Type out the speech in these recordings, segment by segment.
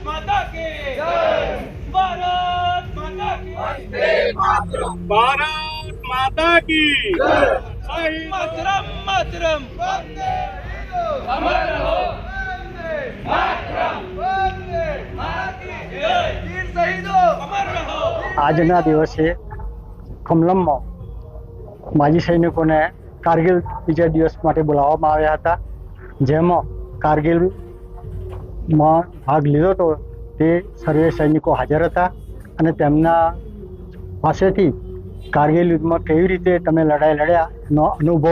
माता की भारत माता की भारत माता की जय मातरम मातरम अमर रहो मातरम वीर शहीदों अमर रहो આજના દિવસે કમલમમાં માજી સૈનિકોને કારગિલ વિજય દિવસ માટે બોલાવવામાં આવ્યા હતા જેમાં કારગિલમાં ભાગ લીધો હતો તે સર્વે સૈનિકો હાજર હતા અને તેમના પાસેથી કારગિલ યુદ્ધમાં કેવી રીતે તમે લડાઈ લડ્યા નો અનુભવ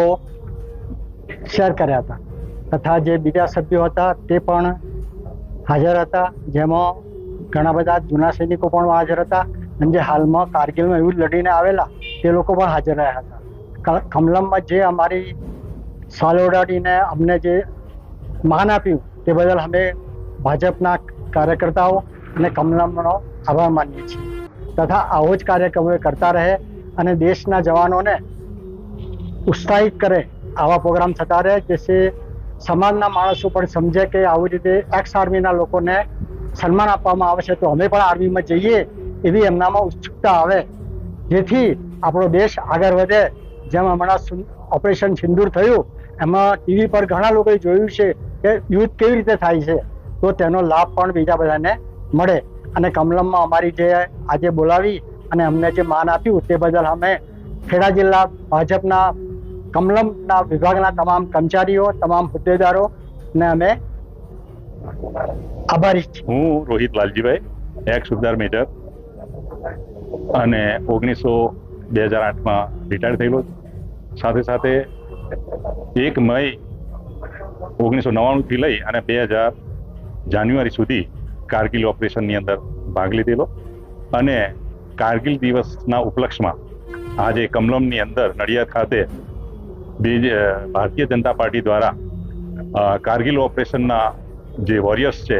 શેર કર્યા હતા. તથા જે બીજા સભ્યો હતા તે પણ હાજર હતા. જેમાં ઘણા બધા જૂના સૈનિકો પણ હાજર હતા અને જે હાલમાં કારગિલમાં યુદ્ધ લડીને આવેલા તે લોકો પણ હાજર રહ્યા હતા. કમલમમાં જે અમારી સાલ ઓડાડીને અમને જે માન આપ્યું તે બદલ અમે ભાજપના કાર્યકર્તાઓ અને કમલમનો આભાર માનીએ છીએ. તથા આવો જ કાર્યક્રમો કરતા રહે અને દેશના જવાનોને ઉત્સાહિત કરે આવા પ્રોગ્રામ થતા રહે, જેથી સમાજના માણસો પણ સમજે કે આવી રીતે એક્સ આર્મીના લોકોને સન્માન આપવામાં આવે છે, તો અમે પણ આર્મીમાં જઈએ એવી એમનામાં ઉત્સુકતા આવે. જેથી આપણો દેશ આગળ વધે. જેમ હમણાં ઓપરેશન સિંદૂર થયું, એમાં ટીવી પર ઘણા લોકોએ જોયું છે કે યુદ્ધ કેવી રીતે થાય છે. તો તેનો લાભ પણ બીજા બધાને મળે. અને કમલમમાં અમારી જે આજે બોલાવી અને અમને જે માન આપ્યું તે બદલ અમે ખેડા જિલ્લા ભાજપના કમલમના વિભાગના તમામ કર્મચારીઓ, તમામ હોદ્દેદારો ને અમે આભારી હું રોહિત લાલજીભાઈ એક્સ સુબેદાર મેજર. અને ઓગણીસો બે હજાર આઠમાં રિટાયર થયેલો સાથે સાથે એક મઈ ઓગણીસો નવ્વાણુંથી લઈ અને બે હજાર જાન્યુઆરી સુધી કારગિલ ઓપરેશનની અંદર ભાગ લીધેલો અને કારગિલ દિવસના ઉપલક્ષમાં આજે કમલમની અંદર નડિયાદ ખાતે ભારતીય જનતા પાર્ટી દ્વારા કારગિલ ઓપરેશનના જે વોરિયર્સ છે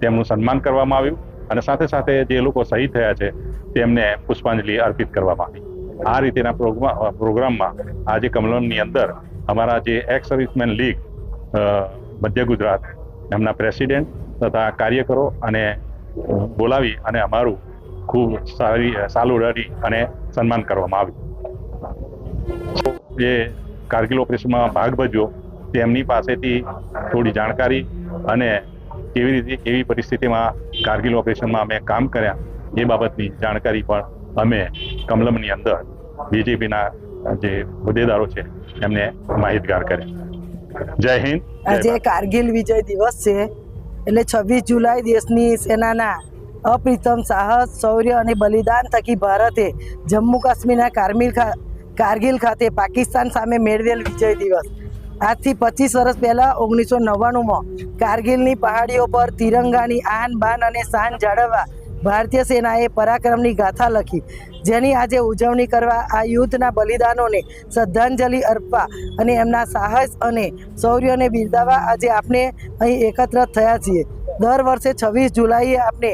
તેમનું સન્માન કરવામાં આવ્યું અને સાથે સાથે જે લોકો શહીદ થયા છે તેમને પુષ્પાંજલિ અર્પિત કરવામાં આવી. આ રીતેના પ્રોગ્રામ પ્રોગ્રામમાં આજે કમલમની અંદર અમારા જે એક્સ સર્વિસમેન લીગ મધ્ય ગુજરાત, એમના પ્રેસિડેન્ટ તથા કાર્યકરો અને બોલાવી અને અમારું ખૂબ સારી સારું રડી અને સન્માન કરવામાં આવ્યું. જે કારગિલ ઓપરેશનમાં ભાગ ભજ્યો તેમની પાસેથી થોડી જાણકારી અને કેવી રીતે કેવી પરિસ્થિતિમાં કારગિલ ઓપરેશનમાં અમે કામ કર્યા એ બાબતની જાણકારી પણ અમે કમલમની અંદર બીજેપીના જે હોદ્દેદારો છે એમને માહિતગાર કર્યા. જય હિન્દ. આજે કારગિલ વિજય દિવસ છે. એટલે છવ્વીસ જુલાઈ દેશની સેનાના અપ્રિતમ સાહસ, શૌર્ય અને બલિદાન થકી ભારતે જમ્મુ કાશ્મીરના કારમિલ કારગિલ ખાતે પાકિસ્તાન સામે મેળવેલ વિજય દિવસ. આજથી પચીસ વર્ષ પહેલાં ઓગણીસો નવ્વાણુંમાં કારગિલની પહાડીઓ પર તિરંગાની આન બાન અને શાન જાળવવા ભારતીય સેનાએ પરાક્રમની ગાથા લખી. જેની આજે ઉજવણી કરવા આ યુદ્ધના બલિદાનોને શ્રદ્ધાંજલિ અર્પવા અને એમના સાહસ અને શૌર્યને બિરદાવવા આજે આપણે અહીં એકત્ર થયા છીએ. દર વર્ષે છવ્વીસ જુલાઈએ આપણે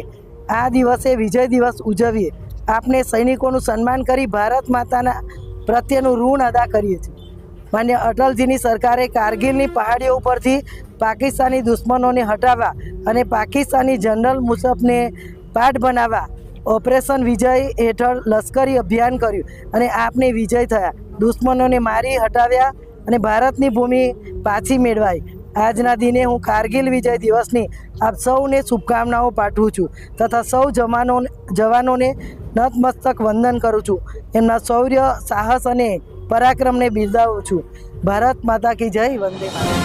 આ દિવસે વિજય દિવસ ઉજવીએ. આપણે સૈનિકોનું સન્માન કરી ભારત માતાના પ્રત્યેનું ઋણ અદા કરીએ છીએ. માન્ય અટલજીની સરકારે કારગિલની પહાડીઓ ઉપરથી પાકિસ્તાની દુશ્મનોને હટાવવા અને પાકિસ્તાની જનરલ મુસફને પાઠ બનાવવા. ઓપરેશન વિજય હેઠળ લશ્કરી અભિયાન કર્યું અને આપને વિજય થયા. દુશ્મનોને મારી હટાવ્યા અને ભારતની ભૂમિ પાછી મેળવાઈ. આજના દિને હું કારગિલ વિજય દિવસની આપ સૌને શુભકામનાઓ પાઠવું છું તથા સૌ જવાનો જવાનોને નતમસ્તક વંદન કરું છું. એમના શૌર્ય, સાહસ અને પરાક્રમને બિરદાવું છું. ભારત માતા કી જય, વંદે માતરમ.